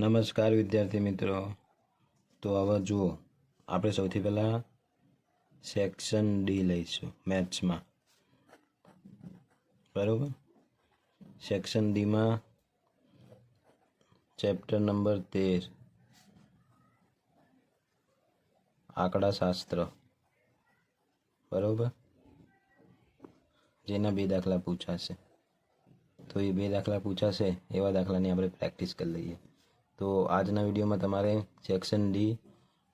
નમસ્કાર, વિદ્યાર્થી મિત્રો. તો હવે જુઓ, આપણે સૌથી પહેલાં સેક્શન ડી લઈશું મેથ્સમાં બરાબર? સેક્શન ડીમાં ચેપ્ટર નંબર તેર. આંકડાશાસ્ત્ર. બરાબર? જેના બે દાખલા પૂછાશે. તો એ બે દાખલા પૂછાશે, એવા દાખલાની આપણે પ્રેક્ટિસ કરી લઈએ. તો આજના વિડીયોમાં તમારે સેક્શન ડી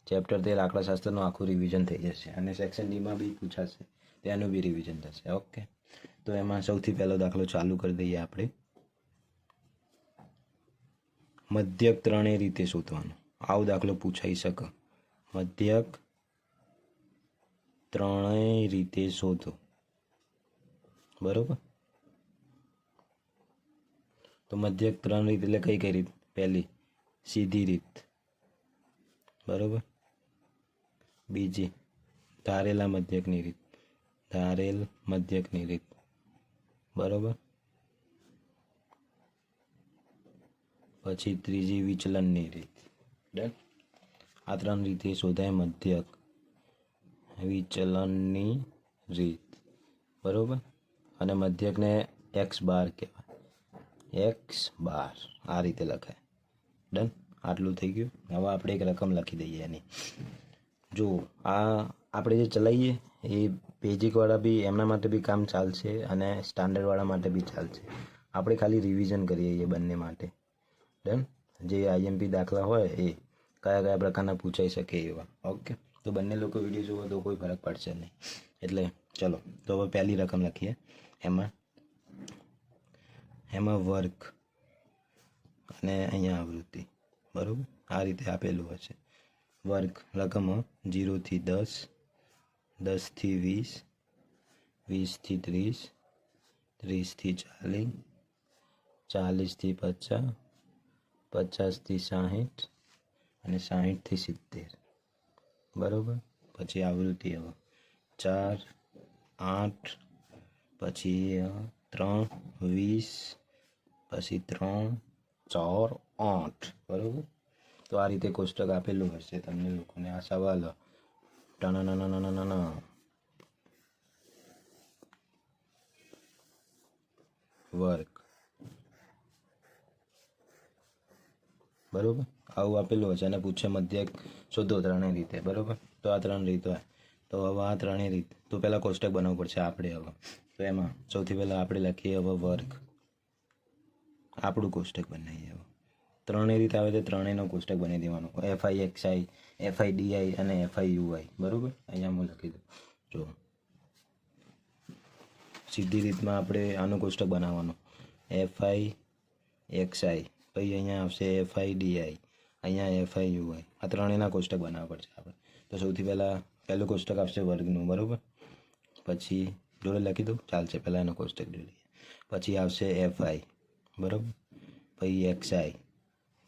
ચેપ્ટર તેર, આંકડાશાસ્ત્રનું આખું રિવિઝન થઈ જશે અને સેક્શન ડીમાં બી પૂછાશે, તેનું બી રિવિઝન થશે ઓકે તો એમાં સૌથી પહેલો દાખલો ચાલુ કરી દઈએ આપણે. મધ્યક ત્રણેય રીતે શોધવાનો. આવો દાખલો પૂછાઈ શકે. મધ્યક ત્રણેય રીતે શોધો. બરોબર? તો મધ્યક ત્રણ રીત એટલે કઈ કઈ રીત? પહેલી સીધી રીત. બરોબર? બીજી, ધારેલા મધ્યકની રીત. ધારેલ મધ્યકની રીત. બરોબર? પછી ત્રીજી, વિચલનની રીત. ડન? આ ત્રણ રીતે શોધાય મધ્યક. વિચલનની રીત. બરોબર? અને મધ્યકને એક્સ બાર કહેવાય. X bar. આ રીતે લખાય. ડન આટલું થઈ ગયું. હવે આપણે એક રકમ લખી દઈએ એની. જો, આ આપણે જે ચલાવીએ, એ બેઝિકવાળા બી એમના માટે બી કામ ચાલશે અને સ્ટાન્ડર્ડવાળા માટે બી ચાલશે. આપણે ખાલી રિવિઝન કરીએ એ બંને માટે. ડન જે આઈએમપી દાખલા હોય, એ કયા કયા પ્રકારના પૂછાઈ શકે એવા. ઓકે તો બંને લોકો વીડિયો જુઓ તો કોઈ ફરક પડશે નહીં. એટલે ચલો, તો હવે પહેલી રકમ લખીએ. એમાં એમાં વર્ક અને અહીંયા આવૃત્તિ, બરાબર? આ રીતે આપેલું હશે. વર્ગ રકમ જીરોથી દસ દસથી વીસ વીસથી ત્રીસ ત્રીસથી ચાલીસ ચાલીસથી પચાસ પચાસથી સાહીઠ અને સાહીઠથી સિત્તેર. બરાબર? પછી આવૃત્તિ હવે. ચાર, આઠ, પછી ત્રણ, વીસ, પછી ત્રણ ચાર, આઠ, બરાબર? તો આ રીતે કોષ્ટક આપેલું હશે તમને લોકોને આ સવાલ ટનાનાનાનાનાના વર્ક. બરોબર? આવું આપેલું હશે અને પૂછે મધ્યક શોધો ત્રણેય રીતે. બરોબર? તો આ ત્રણ રીત તો હવે આ ત્રણેય રીત. તો પહેલાં કોષ્ટક બનાવવું પડશે આપણે હવે. તો એમાં સૌથી પહેલાં આપણે લખીએ હવે વર્ક. આપણું કોષ્ટક બનાવીએ દેવું. ત્રણેય રીત આવે તો ત્રણેયનો કોષ્ટક બનાવી દેવાનું. એફઆઈ એક્સઆઈ એફઆઈ ડીઆઈ અને એફઆઈ યુઆઈ બરાબર? અહીંયા હું લખી દઉં. જો. સીધી રીતમાં આપણે આનું કોષ્ટક બનાવવાનું. એફઆઈ એક્સઆઈ પછી અહીંયા આવશે એફઆઈ ડીઆઈ અહીંયા એફઆઈ યુઆઈ આ ત્રણેયના કોષ્ટક બનાવવા પડશે આપણે. તો સૌથી પહેલાં પહેલું કોષ્ટક આવશે વર્ગનું. બરાબર? પછી જોડે લખી દઉં. ચાલશે. પહેલાં એનો કોષ્ટક જોઈ લઈએ. પછી આવશે એફઆઈ બરાબર? પછી એક્સઆઈ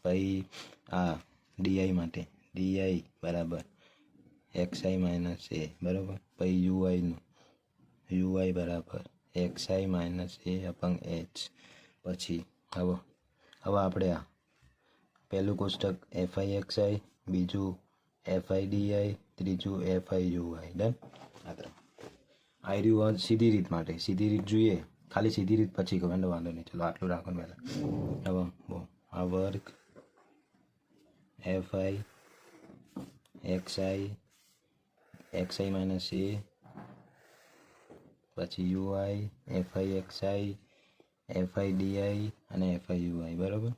પછી આ ડીઆઈ માટે ડીઆઈ બરાબર એક્સઆઈ માઇનસ એ બરાબર? પછી યુઆઈનું યુઆઈ બરાબર એક્સઆઈ માઇનસ એ અપંગ એચ પછી હવે હવે આપણે આ પહેલું કોષ્ટક એફઆઈ એક્સઆઈ બીજું એફઆઈ ડીઆઈ ત્રીજું F I U I done આ ત્રણ આ સીધી રીત માટે. સીધી રીત જોઈએ. ખાલી સીધી રીત પછી કહો એટલે વાંધો નહીં. ચલો, આટલું રાખો પહેલાં. હવે બહુ. આ વર્ગ F I X I XI minus A, પછી UI FI XI D I અને એફઆઈ યુઆઈ બરાબર?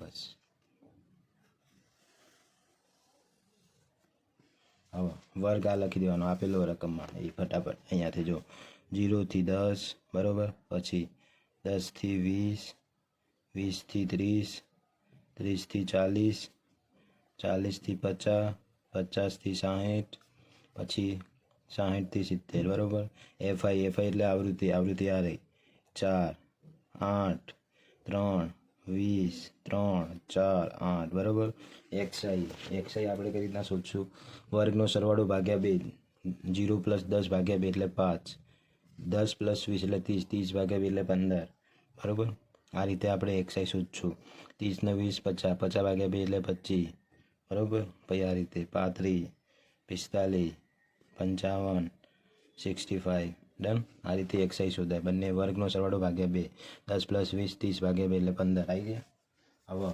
બસ. હવે વર્ગ આ લખી દેવાનો, આપેલો રકમમાં. એ ફટાફટ અહીંયાથી જો. જીરોથી દસ, બરાબર? પછી દસથી વીસ, વીસથી ત્રીસ, ત્રીસથી ચાલીસ, ચાલીસથી પચાસ, પચાસથી સાહીઠ, પછી સાહીઠથી સિત્તેર, બરાબર? એફઆઈ એફઆઈ એટલે આવૃત્તિ આવૃત્તિ આ રહી. ચાર, આઠ, ત્રણ, વીસ, ત્રણ, ચાર, આઠ, બરાબર? એક્સઆઈ એક્સઆઈ આપણે કઈ રીતના શોધશું? વર્ગનો સરવાળો ભાગ્યા બે, જીરો પ્લસ દસ ભાગ્યા બે એટલે પાંચ. દસ પ્લસ વીસ એટલે ત્રીસ ત્રીસ ભાગ્યા એટલે પંદર. બરાબર? આ રીતે આપણે એક્સાઇઝ શોધશું ત્રીસ ને વીસ, પચાસ પચાસ ભાગ્યા બે એટલે પચીસ. બરાબર? પછી આ રીતે પાંત્રીસ, પિસ્તાલીસ, પંચાવન સિક્સટી ફાઇવ ડન આ રીતે એક્સાઇઝ શોધાય બંને વર્ગનો સરવાળો ભાગ્યા બે. દસ પ્લસ વીસ, ત્રીસ ભાગ્યા બે એટલે પંદર. આવી ગયા? હવે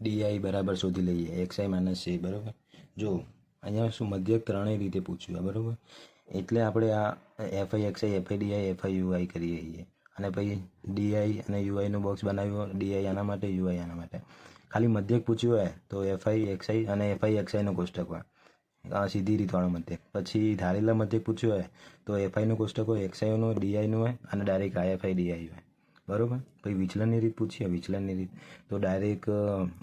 ડીઆઈ બરાબર શોધી લઈએ. એક્સઆઈ માઇનસ સી બરાબર? જો, અહીંયા શું મધ્યક ત્રણેય રીતે પૂછ્યું બરાબર? એટલે આપણે આ FI XI FI DI FI UI કરીએ છીએ. અને પછી ડીઆઈ અને યુઆઈનું બોક્સ બનાવ્યું ડીઆઈ આના માટે યુઆઈ આના માટે. ખાલી મધ્યક પૂછ્યું હોય તો એફઆઈ એક્સઆઈ અને એફઆઈ એક્સઆઈનું કોષ્ટક હોય. આ સીધી રીતવાળો મધ્યક. પછી ધારેલા મધ્યક પૂછ્યું હોય તો એફઆઈનું કોષ્ટક હોય એક્સઆઈનું ડીઆઈનું હોય અને ડાયરેક્ટ આઈએફઆઈ ડીઆઈ હોય. બરાબર? પછી વિચલનની રીત પૂછીએ, વિચલનની રીત. તો ડાયરેક્ટ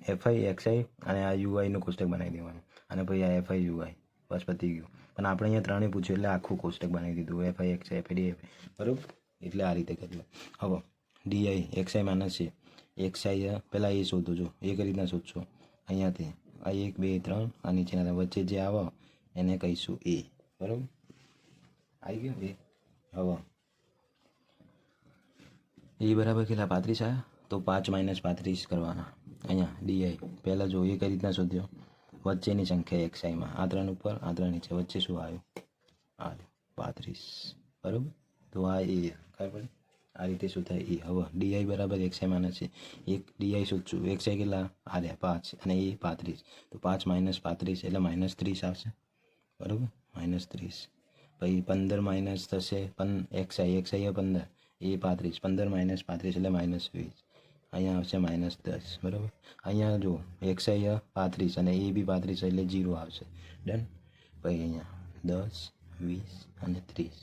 એફઆઈ એક્સઆઈ અને આ યુઆઈનું કોષ્ટક બનાવી દેવાનું. અને પછી આ એફઆઈ યુઆઈ બસ પતી ગયું. પણ આપણે અહીંયા ત્રણે પૂછ્યું એટલે આખું કોષ્ટક બનાવી દીધું. એફઆઈ એફ ડી એફ બરાબર? એટલે આ રીતે કર્યું હવે D I X I minus છે એક્સઆઈ પહેલાં એ શોધો છો એ રીતના શોધશો? અહીંયાથી. આ એક, બે, ત્રણ, આ નીચેના વચ્ચે જે આવો, એને કહીશું એ બરાબર? આવી ગયો? એ હવે. એ બરાબર કેટલા? પાંત્રીસ આવ્યા? તો પાંચ માઇનસ પાંત્રીસ કરવાના. અહીંયા ડીઆઈ પહેલાં જો એ કઈ રીતના શોધ્યો? વચ્ચેની સંખ્યા એક્સઆઈમાં આ ત્રણ ઉપર આ ત્રણ નીચે. વચ્ચે શું આવ્યું? આ પાંત્રીસ. બરાબર? તો આ એ. ખબર પડે? આ રીતે શું થાય? એ. હવે ડીઆઈ બરાબર એક્સઆઈ માઇનસ છે એક ડીઆઈ શોધશું. એક્સઆઈ કેટલા? આ રહ્યા, પાંચ. અને એ પાંત્રીસ. તો પાંચ માઇનસ પાંત્રીસ એટલે માઇનસ ત્રીસ આવશે. બરાબર? માઇનસ ત્રીસ. પછી પંદર માઇનસ થશે. પન એક્સઆઈ એક્સઆઈ પંદર. એ પાંત્રીસ. પંદર માઇનસ પાંત્રીસ એટલે માઇનસ વીસ. અહીંયા આવશે માઇનસ દસ, બરાબર? અહીંયા જુઓ એક્સ અહીંયા પાંત્રીસ અને એ બી પાંત્રીસ એટલે જીરો આવશે. ડન પછી અહીંયા દસ, વીસ અને ત્રીસ.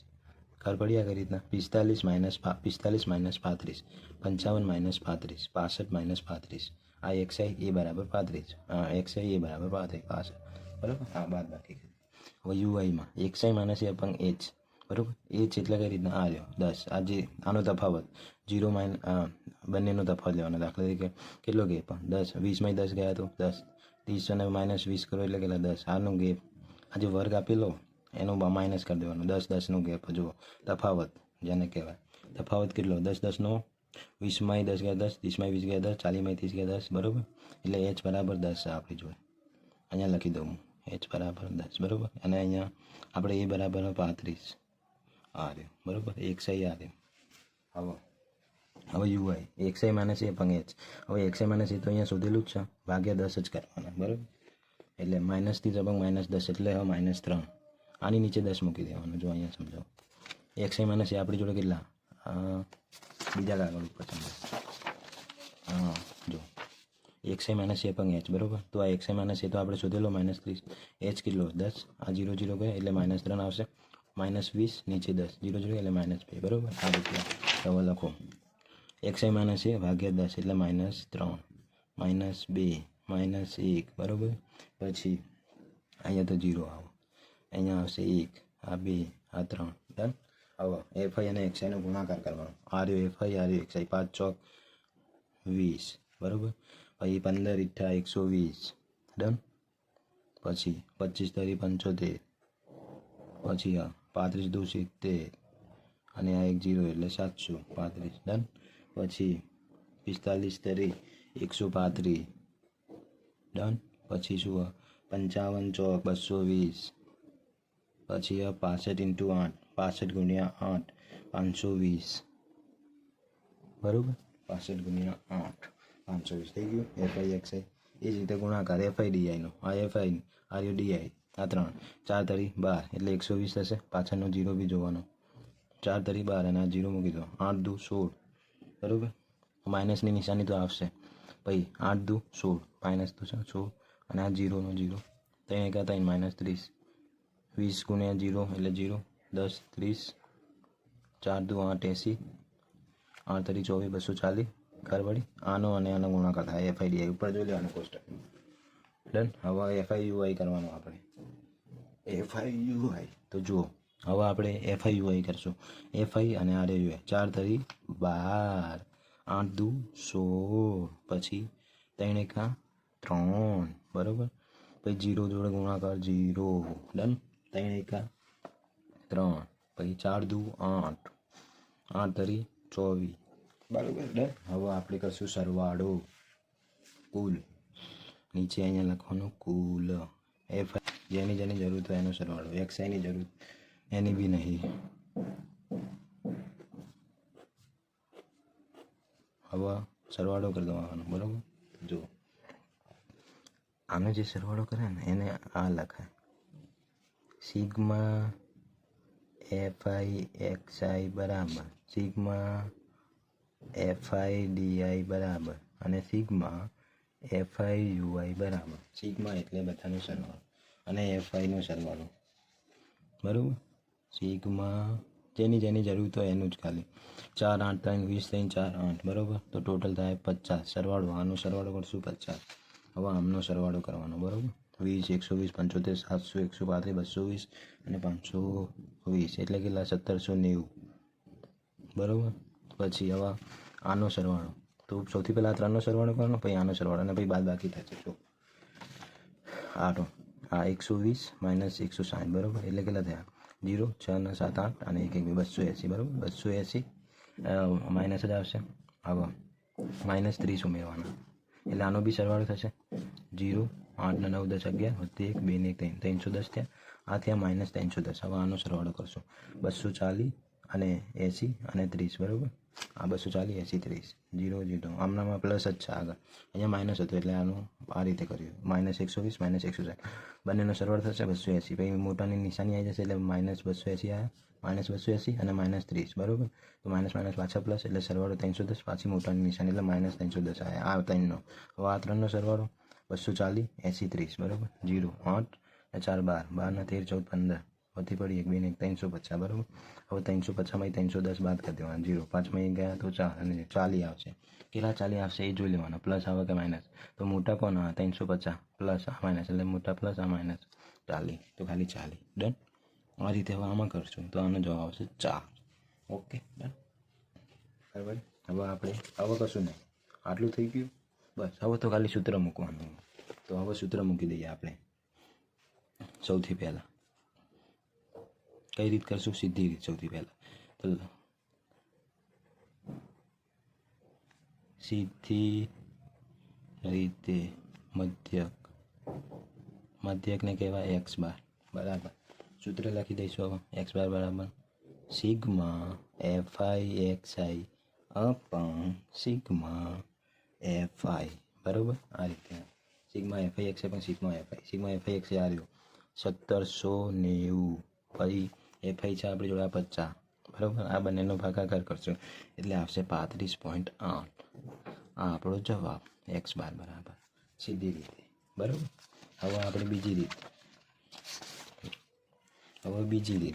ખબર પડી આ રીતના? પિસ્તાલીસ માઇનસ પિસ્તાલીસ માઇનસ પાંત્રીસ. પંચાવન માઇનસ પાંત્રીસ. પાસઠ માઇનસ પાંત્રીસ. આ એક્સઆઈ એ બરાબર પાંત્રીસ. એક્સઆઈ એ બરાબર પાંત્રીસ. પાસઠ. બરાબર? હા, બાદ બાકી હવે યુઆઈમાં એક્સઆઈ માઇનસ એ અપંગ એચ બરાબર? એચ એટલે કઈ રીતના? આ રહ્યો દસ. આ જે, આનો તફાવત. જીરો માઇન બંનેનો તફાવત લેવાનો. દાખલા તરીકે કેટલો ગેપ દસ. વીસમાં દસ ગયા તો દસ. ત્રીસ અને માઇનસ વીસ કરો એટલે કેટલા? દસ. આનો ગેપ આ જે વર્ગ આપેલો, એનો માઇનસ કરી દેવાનો. દસ, દસનો ગેપ જુઓ. તફાવત, જેને કહેવાય. તફાવત કેટલો? દસ, દસનો. વીસમાં દસ ગયા દસ ત્રીસમાં વીસ ગયા દસ ચાલીસમાં ત્રીસ ગયા દસ, બરાબર? એટલે એચ બરાબર દસ આપણી જોડે. અહીંયા લખી દઉં હું. એચ બરાબર દસ. બરાબર? અને અહીંયા આપણે એ બરાબર પાંત્રીસ. આ રહ્યું. બરાબર? સહી આ રહ્યું. હવે હવે યુઆઈ એકસાઈ માઇનસ એ પણ એચ હવે એકસાઈ માઇનસ એ તો અહીંયા શોધેલું જ છે. ભાગ્યા દસ જ કરવાના બરાબર? એટલે માઇનસથી જબંગ માઇનસ દસ એટલે હવે માઇનસ ત્રણ. આની નીચે દસ મૂકી દેવાનું જો અહીંયા સમજાવો. એકસાઈ માઇનસ એ આપણી જોડે કેટલા? અ, બીજા કાગળ ઉપર સમજાવો. હા જો. એકસાઈ માઇનસ એ પણ એચ બરાબર? તો આ એકસાઈ માઇનસ એ તો આપણે શોધેલો માઇનસ ત્રીસ. એચ કેટલો? દસ. આ જીરો જીરો ગયા એટલે માઇનસ ત્રણ આવશે. માઇનસ વીસ નીચે દસ. જીરો જીરો એટલે માઇનસ બે બરાબર? આ રીતે હવે લખો. એક્સઆઈ માઇનસ એ ભાગ્યા દસ એટલે માઇનસ ત્રણ. માઇનસ બે માઇનસ એક, બરાબર? પછી અહીંયા તો જીરો આવો. અહીંયા આવશે એક, આ બે, આ ત્રણ. ડન હવે એફઆઈ અને એક્સઆઈનો ગુણાકાર કરવાનો. આ રહ્યો એફઆઈ આ રહ્યો એક્સઆઈ પાંચ, ચોક, વીસ. બરાબર? પછી પંદર ઇઠ્ઠા એકસો વીસ. ડન પછી પચીસ તરી પંચોતેર. પછી આ પાંત્રીસ દુ સિત્તેર. અને આ એક જીરો એટલે સાતસો પાંત્રીસ. ડન પછી પિસ્તાલીસ તરી, એકસો પાંત્રીસ. ડન પછી શું? પંચાવન ચોક, બસો વીસ. પછી પાસઠ ઇન્ટુ આઠ, પાસઠ ગુણ્યા આઠ, પાંચસો વીસ. બરાબર? પાસઠ ગુણ્યા આઠ, પાંચસો વીસ. થઈ ગયું? એફઆઈ એક્સઆઈ એ જ રીતે ગુણાકાર. એફઆઈ ડીઆઈનો આ એફઆઈ આર યુ ડીઆઈ આ ત્રણ. ચાર તરી બાર. એટલે એકસો વીસ થશે. પાછળનો જીરો બી જોવાનો. ચાર તરી બાર અને આ જીરો મૂકી દો. આઠ દુ સોળ. બરાબર? માઇનસની નિશાની તો આવશે. પછી આઠ દુ સોળ. માઇનસ તો છે સોળ. અને આ જીરોનો જીરો. ત્રણ એકા ત્રણ માઇનસ ત્રીસ. વીસ ગુણ્યા જીરો એટલે જીરો. દસ, ત્રીસ. ચાર દુ આઠ એંસી. આઠ તરી ચોવીસ, બસો ચાલીસ. ઘર આનો અને આનો ગુણાકાર થાય. એફઆઈડીઆઈ ઉપર જોઈ લેવાનું કોસ્ટ ડન હવે એફઆઈ યુઆઈ કરવાનું આપણે. એફઆઈ યુઆઈ તો જુઓ. હવે આપણે એફઆઈ યુઆઈ કરશું. એફઆઈ અને આર યુઆઈ ચાર તરી બાર. આઠ દુ સોળ. પછી ત્રણ એકા ત્રણ. બરાબર? પછી જીરો જોડે ગુણાકાર જીરો. ડન? ત્રણ એકા ત્રણ. પછી ચાર દુ આઠ. આઠ તરી ચોવીસ. બરાબર? ડન? હવે આપણે કરશું સરવાળો. કુલ. નીચે અહીંયા લખવાનું કુલ. એફ જેની જેની જરૂર હોય એનો સરવાળો. એક્સ આઈની જરૂર. એની બી નહીં. હવે સરવાળો કરી દેવાનો, બરાબર? જો. આનો જે સરવાળો કરે ને, એને આ લખાય. Sigma F I X I બરાબર. સિગ્મા એફ આઈ ડીઆઈ બરાબર. અને સિગ્મા એફ આઈ યુઆઈ બરાબર. સિગ્મા એટલે બધાનો સરવાળો. અને એફ આઈનો સરવાળો. બરાબર? સિગ્મા, જેની જેની જરૂર હોય એનું જ ખાલી. ચાર આઠ ત્રણ, વીસ ત્રણ, ચાર આઠ, બરાબર? તો ટોટલ થાય પચાસ. સરવાળો, આનો સરવાળો કરશું પચાસ. હવે આમનો સરવાળો કરવાનો, બરાબર? વીસ, એકસો વીસ, પંચોતેર, સાતસો, એકસો પાંત્રીસ, બસો વીસ અને પાંચસો વીસ. એટલે કેટલા? સત્તરસો નેવું. બરાબર? પછી હવે આનો સરવાળો. તો સૌથી પહેલાં ત્રણનો સરવાળો કરવાનો, પછી આનો સરવાળો, અને પછી બાદ બાકી થશે જો. આઠો. આ એકસો વીસ માઇનસ એકસો સાઠ, બરાબર? એટલે કેટલા થયા? જીરો છ ને સાત આઠ અને એક એક બસો એંસી બરાબર બસો એંસી માઇનસ જ આવશે હવે માઇનસ ત્રીસ ઉમેરવાના એટલે આનો બી સરવાળો થશે જીરો આઠ નવ દસ અગિયાર વધી એક બે ને ત્રણ ત્રણસો દસ થયા આ થયા માઇનસ ત્રણસો દસ હવે આનો સરવાળો કરશો બસો ચાલીસ અને એંસી અને ત્રીસ, બરાબર? આ બસો ચાલીસ, એંસી ત્રીસ. જીરો જીરો આમનામાં પ્લસ જ છે આગળ. અહીંયા માઇનસ હતું એટલે આનું આ રીતે કર્યું. માઇનસ એકસો વીસ માઇનસ એકસો સાઠ. બંનેનો સરવાળ થશે બસો એંસી. પછી મોટાની નિશાની આવી જશે એટલે માઇનસ બસો એંસી આવ્યા. માઇનસ બસો એંસી અને માઇનસ ત્રીસ, બરાબર? તો માઇનસ માઇનસ પાછા પ્લસ એટલે સરવાળો ત્રણસો દસ, પાછી મોટાની નિશાની એટલે માઇનસ ત્રણસો દસ આવ્યા. આ ત્રણનો. હવે આ ત્રણનો સરવાળો બસો ચાલીસ, એંસી ત્રીસ, બરાબર? જીરો આઠ ચાર, બાર. બારના તેર, ચૌદ, પંદર. વધી પડી એક બેને એક ત્રણસો પચાસ, બરાબર? હવે ત્રણસો પચાસમાં ત્રણસો દસ બાદ કરી દેવાના, જીરો. પાંચમાં એ ગયા તો ચાર અને ચાલી આવશે. કેટલા ચાલી આવશે એ જોઈ લેવાના, પ્લસ આવે કે માઇનસ? તો મોટા કોણ આવે? ત્રણસો પચાસ, પ્લસ આ માઇનસ, એટલે મોટા પ્લસ, આ માઇનસ. ચાલી, તો ખાલી ચાલી. ડન? આ રીતે હવે આમાં કરશું. તો આનો જવાબ આવશે ચાર. Okay, done? બરાબર? હવે આપણે, હવે કશું નહીં. આટલું થઈ ગયું? બસ, હવે તો ખાલી સૂત્ર મૂકવાનું. તો હવે સૂત્ર મૂકી દઈએ આપણે. સૌથી પહેલાં. કઈ રીત કરશું? સીધી રીત સૌથી પહેલાં. તો સીધી રીતે મધ્યક. મધ્યકને કહેવાય એક્સ બાર. બરાબર. સૂત્ર લખી દઈશું એક્સ બાર બરાબર. Sigma F I X I upon sigma F I બરાબર? આ રીતે. સિગ્મા એફ આઈ એક્સ પણ sigma F I sigma F I X I આવ્યો સત્તરસો નેવું. પછી એફ આઈ છે આપણી જોડે આ પચાસ બરાબર? આ બંનેનો ભાગાકાર કરશો. એટલે આવશે પાંત્રીસ પોઈન્ટ આઠ. આ આપણો જવાબ એક્સ બાર બરાબર. સીધી રીતે. બરાબર? હવે આપણે બીજી રીત. હવે બીજી રીત.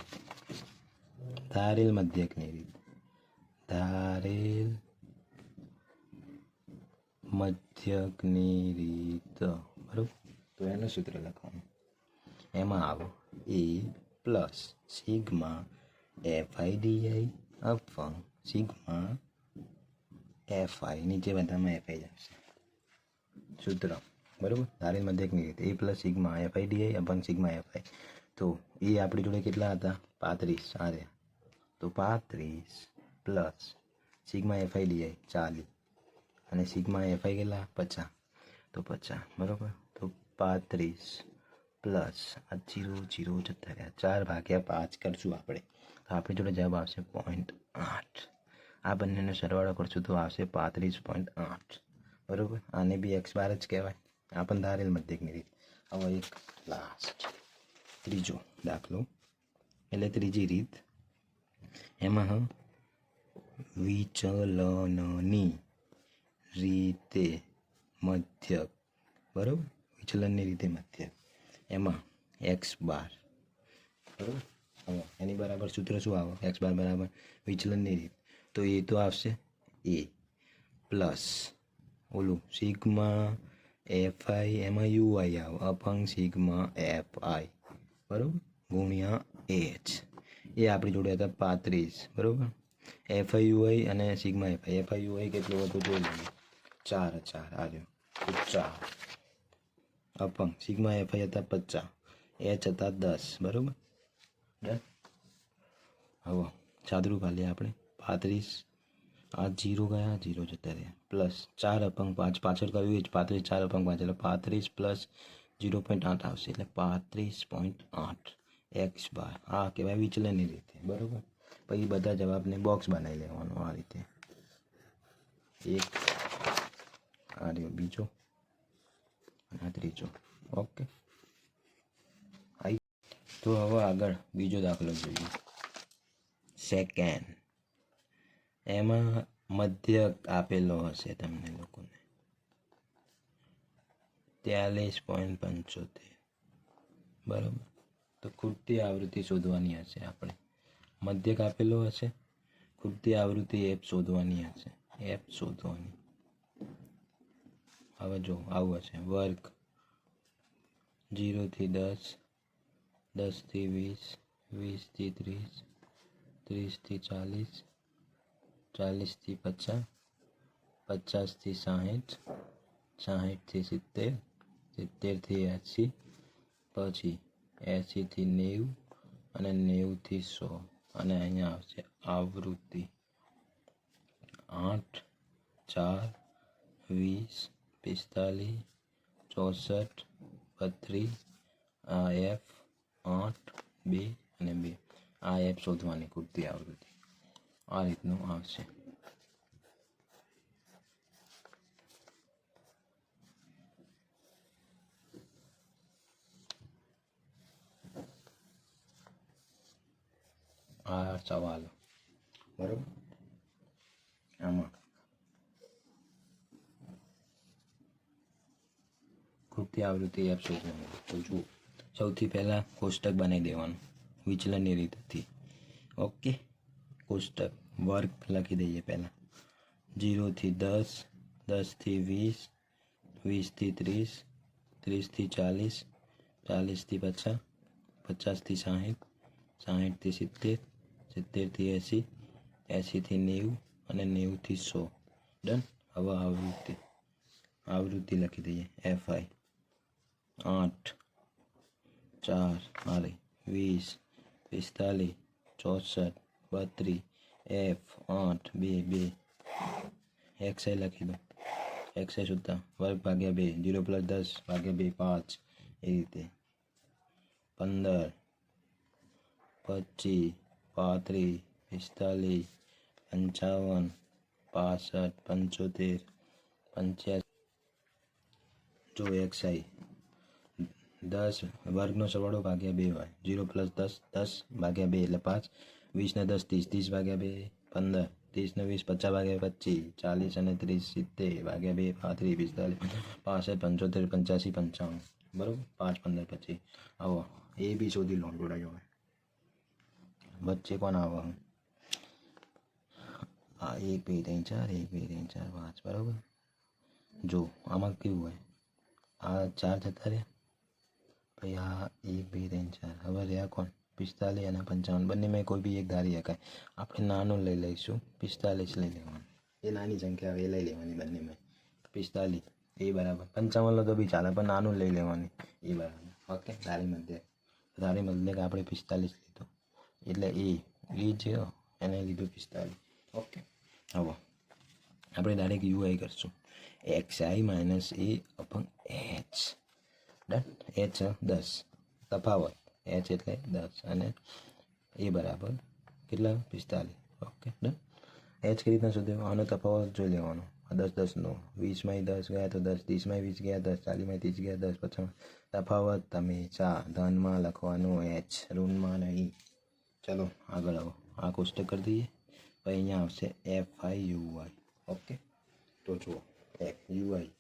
ધારેલ મધ્યકની રીત. ધારેલ મધ્યકની રીત. બરાબર? તો એનું સૂત્ર લખવાનું. એમાં આવો. A plus sigma I upon sigma F આઈ નીચે બધામાં એફ આઈ આવશે. સૂત્ર, બરાબર? ધારેલ મધ્યકની રીત. A plus sigma F I DI upon sigma F I. તો એ આપણી જોડે કેટલા હતા? પાંત્રીસ. આ તો પાંત્રીસ plus sigma F I DI ચાલીસ. અને સિગ્મા એફ આઈ કેટલા? પચાસ. તો પચાસ. બરાબર? તો પાંત્રીસ પ્લસ આ જીરો જીરો જતા રહ્યા ચાર ભાગ્યા પાંચ કરશું આપણે. તો આપણી જોડે જવાબ આવશે પોઈન્ટ આઠ. આ બંનેનો સરવાળો કરશું તો આવશે પાંત્રીસ પોઈન્ટ આઠ. બરાબર? આને બી એક્સ બાર જ કહેવાય. આ પણ ધારેલ મધ્યકની રીત. હવે એક લાસ્ટ ત્રીજો દાખલો. એટલે ત્રીજી રીત. એમાં વિચલનની રીતે મધ્યક. બરાબર? વિચલનની રીતે મધ્યક. એમાં એક્સ બાર બરાબર? હવે એની બરાબર સૂત્ર શું આવે? એક્સ બાર બરાબર વિચલનની રીત. તો એ તો આવશે એ પ્લસ ઓલું સિગ્મા એફ આઈ એમાં યુ આઈ આવે. અપંગ સિગ્મા એફ આઈ બરાબર? ગુણ્યા એચ એ આપણી જોડે હતા પાંત્રીસ. બરાબર? એફ આઈ યુ આઈ અને sigma F I F I U I કેટલું હતું? જોઈ લઈએ. ચાર ચાર. આવ્યો તો ચાર. અપંગ સિગ્મા એફ આઈ હતા પચાસ એચ હતા દસ બરાબર ડન હવે સાદરું ખાલી આપણે પાંત્રીસ આ જીરો ગયા જીરો જતા રહ્યા પ્લસ ચાર અપંગ પાંચ પાછળ કર્યું એ જ પાંત્રીસ ચાર અપંગ પાંચ એટલે પાંત્રીસ પ્લસ જીરો પોઈન્ટ આઠ આવશે એટલે પાંત્રીસ પોઈન્ટ આઠ એક્સ બાર આ કહેવાય વિચલનની રીતે બરાબર પછી બધા જવાબને બોક્સ બનાવી લેવાનું આ રીતે એક આ રહ્યો બીજો અને ઓકે આઈ. તો હવે આગળ બીજો દાખલો જોઈએ. સેકન્ડ એમાં મધ્ય આપેલો હશે તમને લોકોને. ત્યાલીસ પોઈન્ટ પંચોતેર. બરાબર? તો ખૂટતી આવૃત્તિ શોધવાની હશે આપણે. મધ્યક આપેલો હશે. ખૂટતી આવૃત્તિ એપ શોધવાની હશે. એપ શોધવાની. હવે જો, આવું હશે. વર્ગ જીરોથી દસ, દસથી વીસ, વીસથી ત્રીસ, ત્રીસથી ચાલીસ, ચાલીસથી પચાસ, પચાસથી સાહીઠ, સાહીઠથી સિત્તેર, સિત્તેરથી એંસી, પછી એંસીથી નેવું અને નેવુંથી સો. અને અહીંયા આવશે આવૃત્તિ. આઠ, ચાર, વીસ પિસ્તાલીસ, ચોસઠ, બત્રીસ, આ એફ, આઠ, બે અને બે. આ એફ શોધવાની કુર્તી આવૃત્તિ આ રીતનું આવશે. આ સવાલ. બરાબર? આમાં. કૃત્ય આવૃત્તિ એપ શોધવાની તો જુઓ, સૌથી પહેલાં કોષ્ટક બનાવી દેવાનું, વિચલનની રીતથી. ઓકે? કોષ્ટક, વર્ગ લખી દઈએ પહેલાં. જીરોથી દસ, દસથી વીસ, વીસથી ત્રીસ, ત્રીસથી ચાલીસ, ચાલીસથી પચાસ, પચાસથી સાહીઠ, સાહીઠથી સિત્તેર, સિત્તેરથી એંસી, એંસીથી નેવું અને નેવુંથી સો. ડન? હવે આવૃત્તિ. આવૃત્તિ લખી દઈએ, એફ આઈ. આઠ ચાર મારે વીસ પિસ્તાલીસ ચોસઠ બત્રીસ એફ આઠ બે બે એક્સઆઈ લખી દો એક્સઆઈ સુદ્ધા વર્ગ ભાગ્યા બે જીરો પ્લસ દસ ભાગ્યા બે પાંચ એ રીતે પંદર પચીસ પાંત્રીસ પિસ્તાલીસ પંચાવન પાસઠ પંચોતેર પંચ્યાસી જો એક્સઆઈ દસ વર્ગનો સરવાળો ભાગ્યા બે હોય જીરો પ્લસ દસ દસ ભાગ્યા બે એટલે પાંચ વીસને દસ ત્રીસ ત્રીસ ભાગ્યા બે પંદર ત્રીસને વીસ પચાસ ભાગ્યા પચીસ ચાલીસ અને ત્રીસ સિત્તેર ભાગ્યા બે પાંત્રીસ પિસ્તાલીસ પાસઠ પંચોતેર પંચ્યાસી પંચાવન બરાબર પાંચ પંદર પચીસ આવો એ બી શોધી લો જોડાઈ હવે વચ્ચે કોણ આવે આ એક બે ત્રણ ચાર એક બે ત્રણ ચાર પાંચ બરાબર જો આમાં કેવું હોય આ ચાર જતા રહ્યા આ એક બે ત્રણ ચાર હવે રહ્યા કોણ પિસ્તાલીસ અને પંચાવન બંનેમાં કોઈ બી એક ધારી શકાય આપણે નાનું લઈ લઈશું પિસ્તાલીસ લઈ લેવાનું એ નાની સંખ્યા એ લઈ લેવાની બંનેમાં પિસ્તાલીસ એ બરાબર પંચાવન તો બી ચાલે પણ નાનું લઈ લેવાની એ બરાબર ઓકે ધારી મધ્ય ધારી મધ્ય આપણે પિસ્તાલીસ લીધું એટલે એ એ જે એને લીધું પિસ્તાલીસ ઓકે હવે આપણે ડાયરેક્ટ યુઆઈ કરશું X I minus A upon H done H દસ, તફાવત. એચ એટલે દસ અને એ બરાબર કેટલા? પિસ્તાલીસ. ઓકે ડન એચ કઈ રીતના શોધ્યો આનો તફાવત જોઈ લેવાનો. આ દસ દસનો વીસમાં દસ ગયા તો દસ ત્રીસમાં વીસ ગયા, દસ ચાલીસમાં ત્રીસ ગયા, દસ પછી તફાવત તમે ચા, ધનમાં લખવાનું એચ ઋણમાં નહીં. ચલો, આગળ આવો. આ કોષ્ટક કરી દઈએ. પછી અહીંયા આવશે એફ આઈ યુઆઈ ઓકે તો જુઓ. એફ યુઆઈ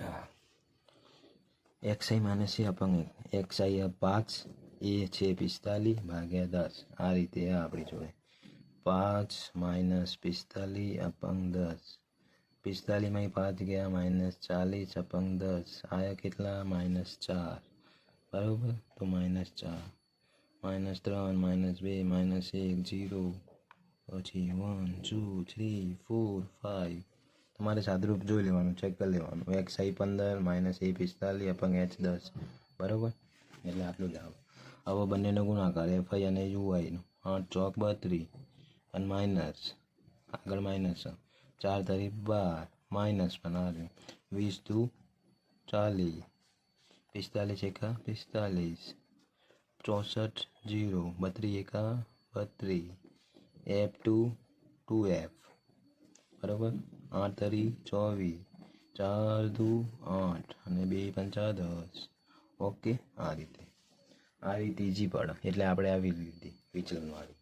હા. એક્સઆઈ માને છે અપંગ એક્સઆઈ પાંચ એ છે પિસ્તાલીસ ભાગ્યા દસ. આ રીતે આપણી જોડે. પાંચ માઇનસ પિસ્તાલીસ અપંગ દસ. પિસ્તાલીસમાં પાંચ ગયા માઇનસ ચાલીસ અપંગ દસ. આયા કેટલા? માઇનસ ચાર. બરાબર? તો માઇનસ ચાર. માઇનસ ત્રણ માઇનસ બે માઇનસ એક જીરો પછી one two three four five તમારે સાદરૂપ જોઈ લેવાનું ચેક કરી લેવાનું. એક્સ આઈ પંદર માઇનસ એ પિસ્તાલીસ, અપંગ એચ દસ. બરાબર? એટલે આટલું જ આવે. હવે બંનેનો ગુણાકાર એફ આઈ અને યુ આઈનો આઠ ચોક બત્રીસ, અને માઇનસ આગળ માઇનસ ચાર તરી બાર માઇનસ પણ આવ્યું વીસ દુ ચાલીસ. પિસ્તાલીસ એકા પિસ્તાલીસ. ચોસઠ જીરો, બત્રીસ એકા બત્રીસ. એફ ટુ ટુ એફ બરાબર? આઠ તરી ચોવીસ, ચાર દુ આઠ અને બે પંચા દસ. ઓકે, આ રીતે. આ રીતે ઈજી પડે. એટલે આપણે આવી લીધી વિચલનવાળી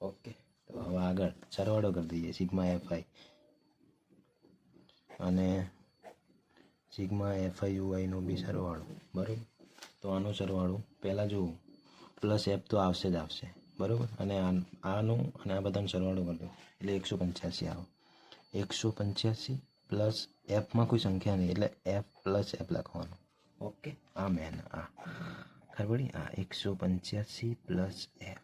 ઓકે, તો હવે આગળ સરવાળો કરી દઈએ, સિગ્મા એફઆઈ અને સિગ્મા એફઆઈ યુઆઈનો બી સરવાળો. બરાબર? તો આનો સરવાળો પહેલાં જુઓ. પ્લસ એફ તો આવશે જ આવશે. બરાબર? અને આ આનું અને આ બધાનો સરવાળો કરી દો. એટલે એકસો પંચ્યાસી આવે. એકસો પંચ્યાસી પ્લસ એફમાં કોઈ સંખ્યા નહીં, એટલે એફ પ્લસ એફ લખવાનું. ઓકે આ મેન આ. ખબર પડી? આ એકસો પંચ્યાસી પ્લસ એફ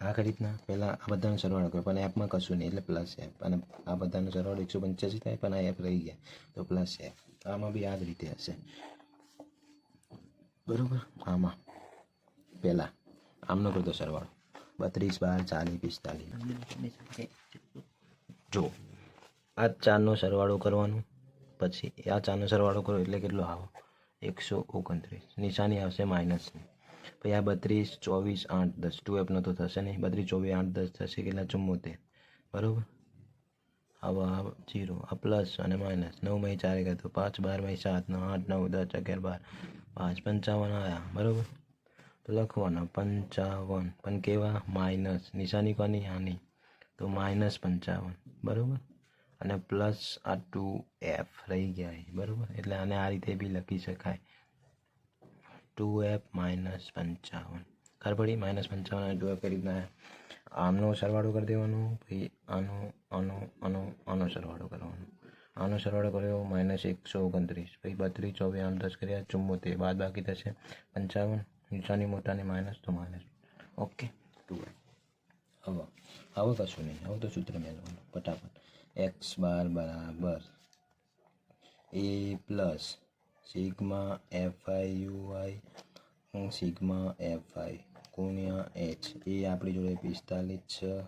આ કઈ રીતના? પહેલાં આ બધાનો સરવાળો કર્યો પણ એફમાં કશું નહીં, એટલે પ્લસ એફ અને આ બધાનો સરવાળો એકસો પંચ્યાસી થાય, પણ આ એફ રહી ગયા, તો પ્લસ એફ આમાં બી આ જ રીતે હશે. બરાબર? આમાં. પહેલાં. આમનો કરતો સરવાળો. બત્રીસ બાર ચાલીસ પિસ્તાલીસ. જો. આ ચારનો સરવાળો કરવાનો. પછી આ ચારનો સરવાળો કરો એટલે કેટલો આવો? એકસો ઓગણત્રીસ. નિશાની આવશે માઇનસની પછી આ બત્રીસ, ચોવીસ, આઠ, દસ. ટુ એફનો તો થશે નહીં. બત્રીસ, ચોવીસ, આઠ, દસ થશે કેટલા? ચુમ્મોતેર. બરાબર? આવા જીરો આ પ્લસ અને માઇનસ નવમાં ચાર ગયા તો પાંચ. બાર મહી સાત નવ આઠ. નવ, દસ, અગિયાર, બાર. પાંચ. પંચાવન આવ્યા બરાબર? તો લખવાના. પંચાવન. પણ કેવા? માઇનસ નિશાની કોની? આની. તો માઇનસ પંચાવન, બરાબર? અને પ્લસ આ ટુ એફ રહી ગયા બરાબર? એટલે આને આ રીતે બી લખી શકાય. ટુ એફ માઇનસ પંચાવન. ખબર પડી? માઇનસ પંચાવન અને ટુ એફ કઈ રીતના આમનો સરવાળો કરી દેવાનો, પછી આનો આનો આનો આનો સરવાળો કરવાનો. આનો સરવાળો કર્યો માઇનસ એકસો ઓગણત્રીસ. પછી બત્રીસ, ચોવીસ આમ દસ કર્યા ચુમ્મોતેર બાદ બાકી થશે પંચાવન. નીચાની મોટાની માઇનસ તો માઇનસ ઓકે ટુ હવે હવે કશું નહીં હવે તો સૂત્ર મેળવવાનું ફટાફટ. એક્સ બાર બરાબર. A plus sigma F I U I sigma F I ગુણ્યા એચ એ આપણી જોડે પિસ્તાલીસ છે.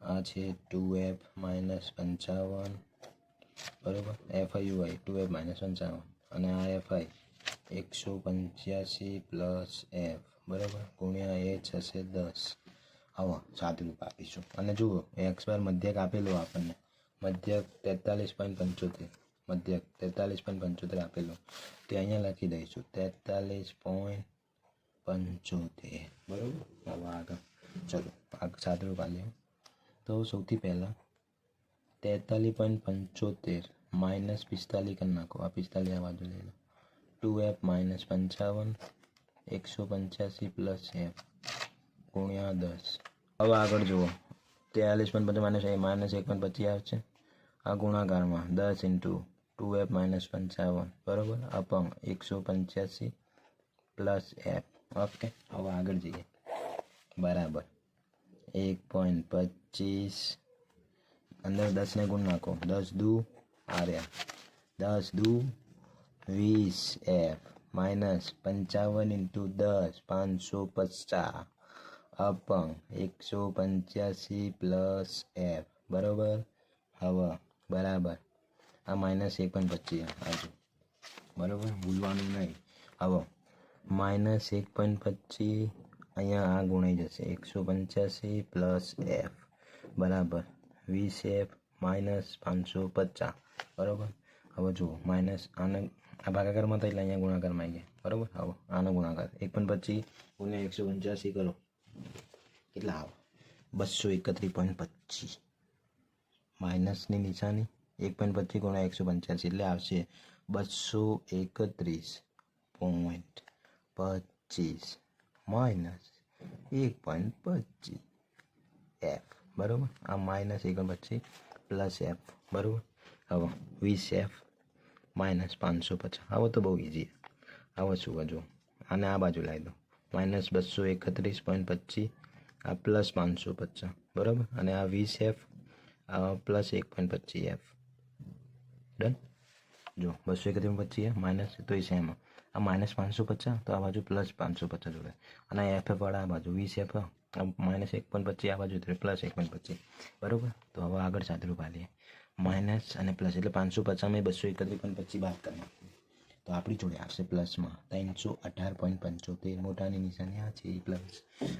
આ છે ટુ એફ માઇનસ પંચાવન. બરાબર? એફ આઈ યુ આઈ ટુ એફ માઇનસ પંચાવન. અને આ એફ આઈ એકસો પંચ્યાસી પ્લસ એફ બરાબર? ગુણ્યા એચ હશે દસ. આવો સાદુરૂપ આપીશું અને જુઓ એક્સ બાર મધ્યક આપેલો આપણને. મધ્યક તેતાલીસ પોઈન્ટ પંચોતેર. મધ્યક તેતાલીસ પોઈન્ટ પંચોતેર આપેલો. તે અહીંયા લખી દઈશું. તેતાલીસ પોઈન્ટ પંચોતેર. બરાબર? હવે આગળ ચલો આગળ સાદુરૂપ આલ્યો તો સૌથી પહેલાં, તેતાલીસ પોઈન્ટ પંચોતેર માઇનસ પિસ્તાલીસ કરી નાખો. આ પિસ્તાલીસ આ બાજુ લઈ લો. ટુ એફ માઇનસ પંચાવન, એકસો પંચ્યાસી પ્લસ એફ. ગુણ્યા દસ. હવે આગળ જુઓ. તેયાલીસ પણ પછી માઇનસ એ માઇનસ એક પણ પછી આવશે આ ગુણાકારમાં દસ ઇન્ટુ ટુ એફ માઇનસ પંચાવન. બરાબર? અપંગ એકસો પંચ્યાસી પ્લસ એફ ઓકે હવે આગળ જઈએ. બરાબર. એક પોઈન્ટ પચીસ. અંદર દસને ગુણ નાખો. દસ દુ આર્યા. દસ દુ વીસ એફ માઇનસ પંચાવન ઇન્ટુ દસ, પાંચસો પચાસ. અપંગ. એકસો પંચ્યાસી પ્લસ એફ. બરાબર? હવે બરાબર. આ માઇનસ એક પોઈન્ટ પચીસ આજુ બરાબર? ભૂલવાનું નહીં. હવે માઇનસ એક પોઈન્ટ પચીસ, અહીંયા આ ગુણાઈ જશે. એકસો પંચ્યાસી પ્લસ એફ. બરાબર. વીસ એફ માઇનસ પાંચસો પચાસ. બરાબર? હવે જુઓ, માઇનસ આને, આ ભાગાકારમાં થાય એટલે અહીંયા ગુણાકારમાં આવી ગયા. બરાબર? આવો આનો ગુણાકાર. એક પોઈન્ટ પચીસ, ગુણ્યા એકસો પંચ્યાસી કરો. કેટલા આવે? બસો એકત્રીસ પોઈન્ટ પચીસ. માઇનસની નિશાની એક પોઈન્ટ પચીસ ગુણ્યા એકસો પંચ્યાસી એટલે આવશે બસો એકત્રીસ પોઈન્ટ પચીસ. માઇનસ એક પોઈન્ટ પચીસ. એફ. બરાબર? આ માઇનસ એક પચીસ પ્લસ એફ. બરાબર? હવે વીસ એફ માઇનસ પાંચસો પચાસ. આવો તો બહુ ઇઝી આવો શું જો આને આ બાજુ લાવી દો. માઇનસ બસો એકત્રીસ પોઈન્ટ પચીસ, આ પ્લસ પાંચસો પચાસ, બરાબર? અને આ વીસ એફ પ્લસ એક પોઈન્ટ પચીસ એફ. ડન? જો, બસો એકત્રીસ પચીસ માઇનસ, તો એ સેમ આ માઇનસ પાંચસો પચાસ, તો આ બાજુ પ્લસ પાંચસો પચાસ જોડે. અને આ એફ એફ વાળા આ બાજુ વીસ એફ માઇનસ એક પોઈન્ટ પચીસ, આ બાજુ પ્લસ એક પોઈન્ટ પચીસ. બરાબર? તો હવે આગળ સાદરું પાલીએ માઇનસ અને પ્લસ, એટલે પાંચસો પચાસમાં બસો એકત્રીસ પોઈન્ટ પચીસ બાદ કરવાની તો આપણી જોડે આવશે પ્લસમાં ત્રણસો અઢાર પોઈન્ટ પંચોતેર મોટાની નિશાની આ છે પ્લસ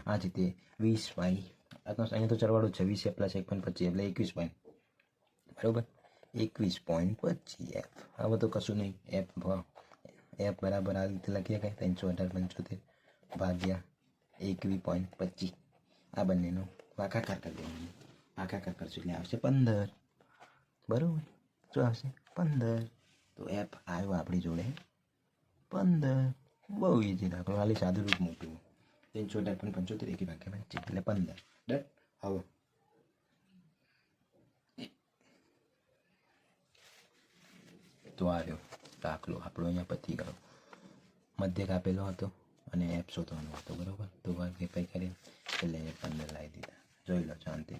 આ જ રીતે વીસ વાય. અહીંયા તો ચરવાળો છે, વીસ પ્લસ એક પોઈન્ટ પચીસ એટલે એકવીસ પોઈન્ટ બરાબર? એકવીસ પોઈન્ટ પચીસ એફ હવે તો કશું નહીં. એફ એફ બરાબર આ રીતે લખીએ કાંઈ ત્રણસો અઢાર પંચોતેર ભાગ્યા એકવીસ પોઈન્ટ પચીસ. આ બંનેનો વાકાકાર કરી દેવાનો. વાકાકાર કરશું એટલે આવશે પંદર. બરાબર? શું આવશે? પંદર. તો એપ આવ્યો આપણી જોડે. પંદર. બહુ ઇઝી દાખલો ખાલી સાદું રૂપ મૂક્યું ત્રણસો પોઈન્ટ પંચોતેર એકી ભાગ્યા પચીસ એટલે પંદર. ડન. હવે. તો આવ્યો દાખલો આપણો અહીંયા પતી ગયો. મધ્ય કાપેલો હતો અને એપ શોધવાનો હતો. બરાબર? તો કંઈ કરી એટલે પંદર લાવી દીધા. જોઈ લો, શાંતિ.